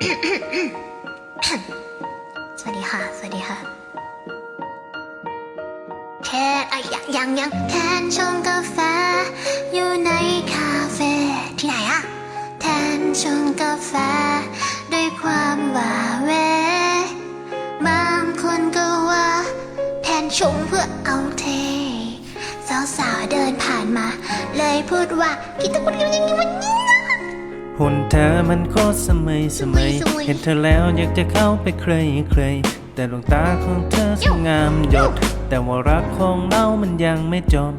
สวัสดีค่ะ สวัสดีค่ะ แค่อะยังยังยังแทนชงกาแฟ อยู่ในคาเฟ่ที่ไหนอะแทนชงกาแฟ ด้วยความหว่าเว บางคนก็ว่า แทนชงเพื่อเอาเท สาวๆเดินผ่านมา เลยพูดว่ากินตะกุดยังยังวันนี้นะ หุ่นเธอมันโคตรสมัยสมัยสมัย เห็นเธอแล้วอยากจะเข้าไปใครใคร แต่ดวงตาของเธอสวยงามหยด แต่ว่ารักของเรามันยังไม่จบ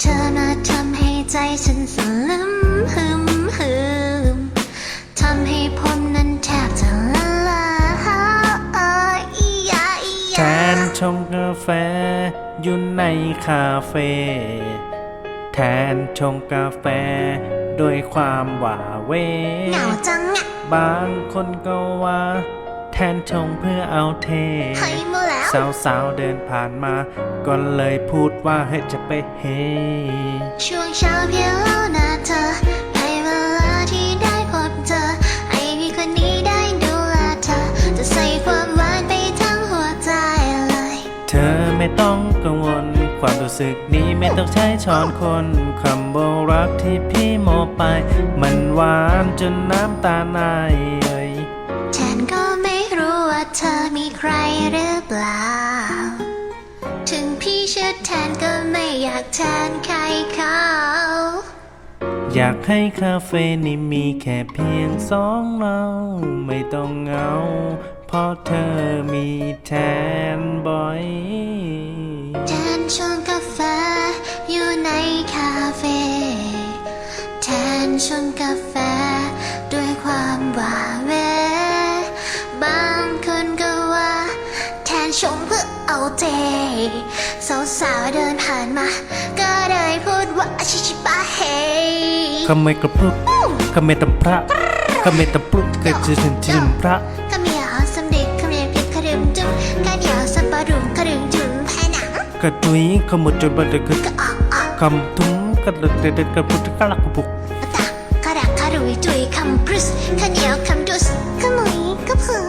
เธอมาทำให้ใจฉันสลึมหึมหึมทำให้ผมนั้นแทบจะละลายอียาอีแทยานชงกาแฟอยู่ในคาเฟ่แทนชงกาแฟ ด้วยความหว่าเว เหงาจังอะบางคนก็ว่า แทนชงเพื่อเอาเท เฮ้ยมือแล้ว สาวสาวๆเดินผ่านมา ก็เลยพูดว่าให้จะไปเฮ ช่วงเช้าเพียง ความรู้สึกนี้ไม่ต้องใช้ช้อนคนคำว่ารักที่พี่มอบไป มันหวานจนน้ำตาไหลเอ่ยฉันก็ไม่รู้ว่าเธอมีใครหรือเปล่า ถึงพี่เชื่อแทนก็ไม่อยากแทนใครเขาอยากให้คาเฟ่นี้มีแค่เพียงสองเราไม่ต้องเหงา เพราะเธอมีแทนบ่อย ชงกาแฟอยู่ในคาเฟ่แทนชงกาแฟด้วยความหวาเว บางคนก็ว่า แทนชงเพื่อเอาเทสาวๆเดินผ่านมา ก็เลยพูดว่าชิชิปะเฮขไม่กระปรุกขไม่ตำพระขไม่ตำปรุกกระจะถึงจิมพระ กระตุยขมุดจนบันเดกึก็ออกออกคำทุ้งกระเด็ดเด็ดกระปุกกระลักกระปุกตะกระดักกระดุยจุยคำพรุสข้าวเหนียวคำดุสขมุยก็ผึ่ง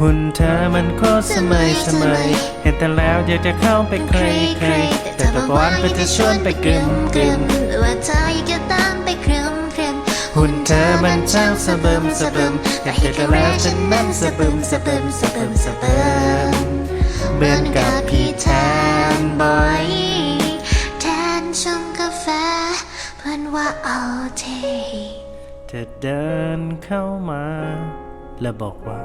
หุ่นเธอมันโคตรสมัยสมัยเห็นแต่แล้วอยากจะเข้าไปใครใครแต่ทุกวันไปจะชวนไปกึมกึมว่าเธออยากจะตามไปครึมครึมหุ่นเธอมันช่างสะเบิมสะเบิมอยากเห็นแต่แล้วฉันนั้นสะเบิมสะเบิมสะเบิมสะเบิมเหมือนกับ เพื่อนว่าเอาเท เธอเดินเข้ามา และบอกว่า